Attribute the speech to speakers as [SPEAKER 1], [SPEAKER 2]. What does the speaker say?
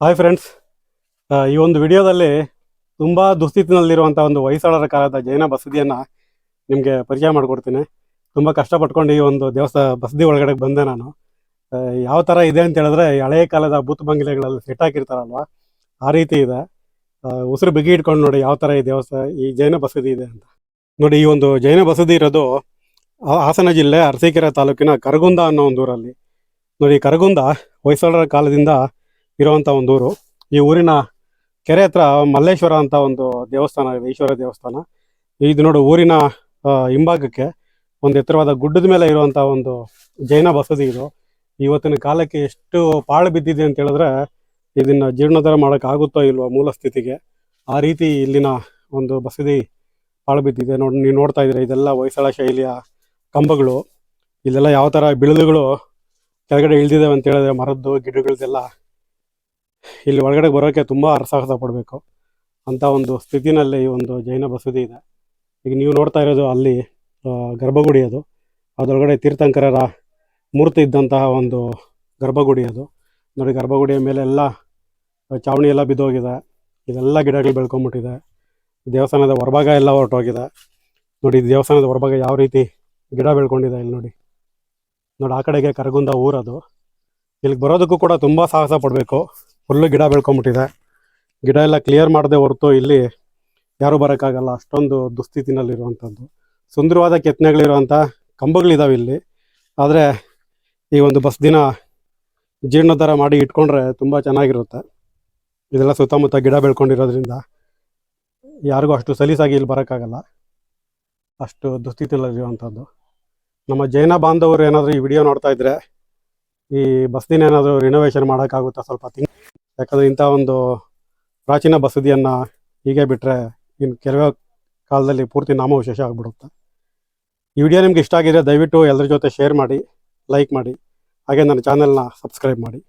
[SPEAKER 1] Hi friends ಈ ಒಂದು ವಿಡಿಯೋದಲ್ಲಿ ತುಂಬ ದುಸ್ಥಿತಿನಲ್ಲಿರುವಂಥ ಒಂದು ಹೊಯ್ಸಳರ ಕಾಲದ ಜೈನ ಬಸದಿಯನ್ನು ನಿಮಗೆ ಪರಿಚಯ ಮಾಡಿಕೊಡ್ತೀನಿ. ತುಂಬ ಕಷ್ಟಪಟ್ಕೊಂಡು ಈ ಒಂದು ದೇವಸ್ಥಾನ ಬಸದಿ ಒಳಗಡೆ ಬಂದೆ ನಾನು. ಯಾವ ಥರ ಇದೆ ಅಂತ ಹೇಳಿದ್ರೆ ಹಳೆಯ ಕಾಲದ ಬೂತ್ ಬಂಗ್ಲೆಗಳಲ್ಲಿ ಸೆಟ್ ಹಾಕಿರ್ತಾರಲ್ವ, ಆ ರೀತಿ ಇದೆ. ಉಸಿರು ಬಿಗಿ ಇಟ್ಕೊಂಡು ನೋಡಿ ಯಾವ ಥರ ಈ ದೇವಸ್ಥಾನ ಈ ಜೈನ ಬಸದಿ ಇದೆ ಅಂತ. ನೋಡಿ ಈ ಒಂದು ಜೈನ ಬಸದಿ ಇರೋದು ಹಾಸನ ಜಿಲ್ಲೆ ಅರಸೀಕೆರೆ ತಾಲೂಕಿನ ಕರಗುಂದ ಅನ್ನೋ ಒಂದು ಊರಲ್ಲಿ. ನೋಡಿ ಕರಗುಂದ ಹೊಯ್ಸಳರ ಕಾಲದಿಂದ ಇರುವಂಥ ಒಂದು ಊರು. ಈ ಊರಿನ ಕೆರೆ ಹತ್ರ ಮಲ್ಲೇಶ್ವರ ಅಂತ ಒಂದು ದೇವಸ್ಥಾನ ಇದೆ, ಈಶ್ವರ ದೇವಸ್ಥಾನ. ಇದು ನೋಡು ಊರಿನ ಹಿಂಭಾಗಕ್ಕೆ ಒಂದು ಎತ್ತರವಾದ ಗುಡ್ಡದ ಮೇಲೆ ಇರುವಂತ ಒಂದು ಜೈನ ಬಸದಿ ಇದು. ಇವತ್ತಿನ ಕಾಲಕ್ಕೆ ಎಷ್ಟು ಪಾಳು ಬಿದ್ದಿದೆ ಅಂತ ಹೇಳಿದ್ರೆ ಇದನ್ನ ಜೀರ್ಣೋದ್ಧಾರ ಮಾಡೋಕೆ ಆಗುತ್ತೋ ಇಲ್ವೋ ಮೂಲ ಸ್ಥಿತಿಗೆ ಆ ರೀತಿ ಇಲ್ಲಿನ ಒಂದು ಬಸದಿ ಪಾಳು ಬಿದ್ದಿದೆ. ನೋಡಿ, ನೀವು ನೋಡ್ತಾ ಇದ್ರೆ ಇದೆಲ್ಲ ಹೊಯ್ಸಳ ಶೈಲಿಯ ಕಂಬಗಳು. ಇಲ್ಲೆಲ್ಲ ಯಾವ ತರ ಬಿಳದುಗಳು ಕೆಳಗಡೆ ಇಳಿದಿದ್ದಾವೆ ಅಂತ ಹೇಳಿದ್ರೆ ಮರದ್ದು, ಗಿಡಗಳದೆಲ್ಲ ಇಲ್ಲಿ ಒಳಗಡೆ ಬರೋಕ್ಕೆ ತುಂಬ ಅರಸಾಹಸ ಪಡಬೇಕು ಅಂತ ಒಂದು ಸ್ಥಿತಿನಲ್ಲಿ ಈ ಒಂದು ಜೈನ ಬಸದಿ ಇದೆ. ಈಗ ನೀವು ನೋಡ್ತಾ ಇರೋದು ಅಲ್ಲಿ ಗರ್ಭಗುಡಿ ಅದು. ಅದರೊಳಗಡೆ ತೀರ್ಥಂಕರರ ಮೂರ್ತಿ ಇದ್ದಂತಹ ಒಂದು ಗರ್ಭಗುಡಿ ಅದು. ನೋಡಿ, ಗರ್ಭಗುಡಿಯ ಮೇಲೆ ಎಲ್ಲ ಚಾವಣಿ ಎಲ್ಲ ಬಿದ್ದೋಗಿದೆ. ಇದೆಲ್ಲ ಗಿಡಗಳು ಬೆಳ್ಕೊಂಬಿಟ್ಟಿದೆ. ದೇವಸ್ಥಾನದ ಹೊರಭಾಗ ಎಲ್ಲ ಹೊರಟೋಗಿದೆ. ನೋಡಿ ದೇವಸ್ಥಾನದ ಹೊರಭಾಗ ಯಾವ ರೀತಿ ಗಿಡ ಬೆಳ್ಕೊಂಡಿದೆ ಇಲ್ಲಿ ನೋಡಿ. ನೋಡಿ, ಆ ಕಡೆಗೆ ಕರಗುಂದ ಊರದು. ಇಲ್ಲಿಗೆ ಬರೋದಕ್ಕೂ ಕೂಡ ತುಂಬ ಸಾಹಸ ಪಡಬೇಕು. ಫುಲ್ಲು ಗಿಡ ಬೆಳ್ಕೊಂಬಿಟ್ಟಿದೆ. ಗಿಡ ಎಲ್ಲ ಕ್ಲಿಯರ್ ಮಾಡದೆ ಹೊರತು ಇಲ್ಲಿ ಯಾರೂ ಬರೋಕ್ಕಾಗಲ್ಲ. ಅಷ್ಟೊಂದು ದುಸ್ಥಿತಿನಲ್ಲಿರುವಂಥದ್ದು. ಸುಂದರವಾದ ಕೆತ್ತನೆಗಳಿರುವಂಥ ಕಂಬಗಳಿದಾವೆ ಇಲ್ಲಿ. ಆದರೆ ಈ ಒಂದು ಬಸ್ ದಿನ ಜೀರ್ಣೋದ್ಧಾರ ಮಾಡಿ ಇಟ್ಕೊಂಡ್ರೆ ತುಂಬ ಚೆನ್ನಾಗಿರುತ್ತೆ. ಇದೆಲ್ಲ ಸುತ್ತಮುತ್ತ ಗಿಡ ಬೆಳ್ಕೊಂಡಿರೋದ್ರಿಂದ ಯಾರಿಗೂ ಅಷ್ಟು ಸಲೀಸಾಗಿ ಇಲ್ಲಿ ಬರೋಕ್ಕಾಗಲ್ಲ. ಅಷ್ಟು ದುಸ್ಥಿತಿಯಲ್ಲಿರುವಂಥದ್ದು ನಮ್ಮ ಜೈನ ಬಾಂಧವರು ಏನಾದರೂ ಈ ವಿಡಿಯೋ ನೋಡ್ತಾ ಇದ್ರೆ ಈ ಬಸ್ದಿನ ಏನಾದರೂ ರಿನೋವೇಷನ್ ಮಾಡೋಕ್ಕಾಗುತ್ತಾ ಸ್ವಲ್ಪ ತಿಂಗ್ ಯಾಕಂದರೆ ಇಂಥ ಒಂದು ಪ್ರಾಚೀನ ಬಸದಿಯನ್ನು ಹೀಗೆ ಬಿಟ್ಟರೆ ಇನ್ನು ಕೆಲವೇ ಕಾಲದಲ್ಲಿ ಪೂರ್ತಿ ನಾಮವಿಶೇಷ ಆಗಿಬಿಡುತ್ತೆ. ಈ ವಿಡಿಯೋ ನಿಮ್ಗೆ ಇಷ್ಟ ಆಗಿದ್ರೆ ದಯವಿಟ್ಟು ಎಲ್ಲರ ಜೊತೆ ಶೇರ್ ಮಾಡಿ ಲೈಕ್ ಮಾಡಿ, ಹಾಗೆ ನನ್ನ ಚಾನೆಲ್ನ ಸಬ್ಸ್ಕ್ರೈಬ್ ಮಾಡಿ.